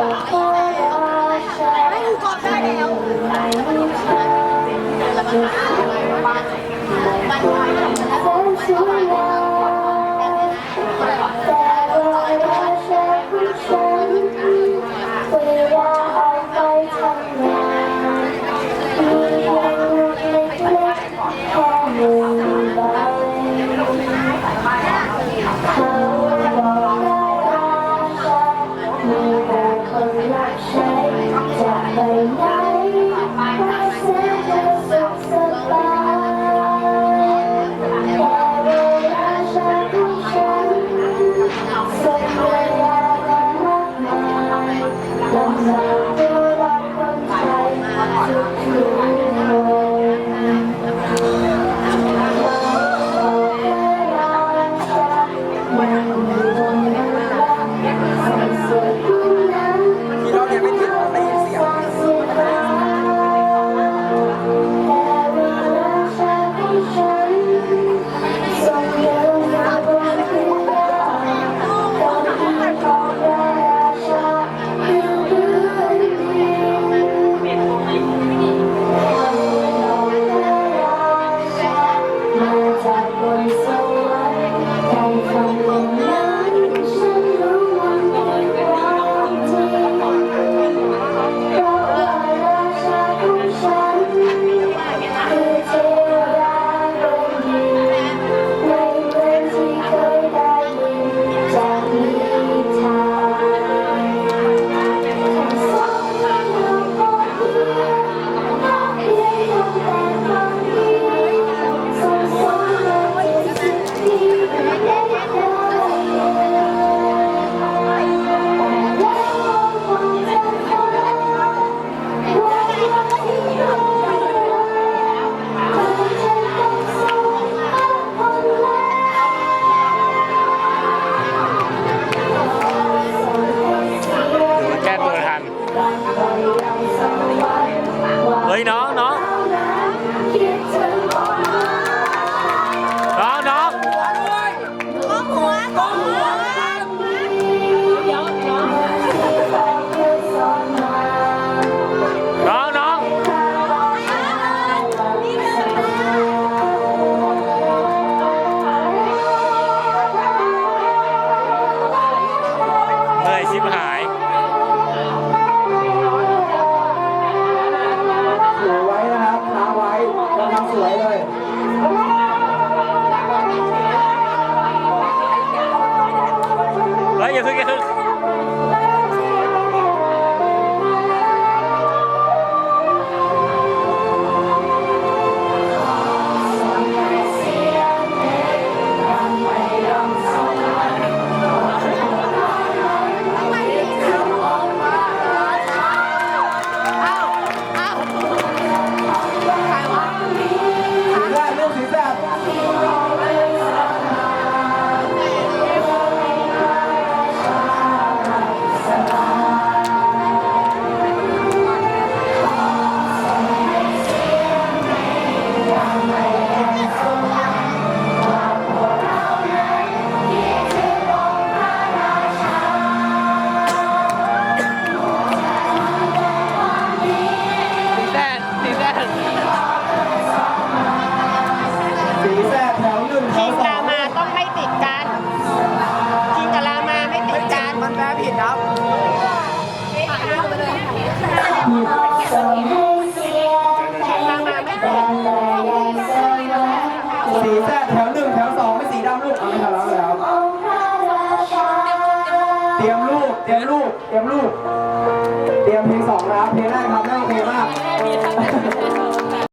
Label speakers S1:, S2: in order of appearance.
S1: 哦 Thank you. ชิบหายสว
S2: ยนะ
S3: ครับขาไว้กำลังสวยเลย
S2: เต
S4: รี
S3: ยมลูก เตรียมลูก เตรียมลูก เตรียมเพลงสองนะครับเพลงแรกครับน่าโอเคมาบ้ง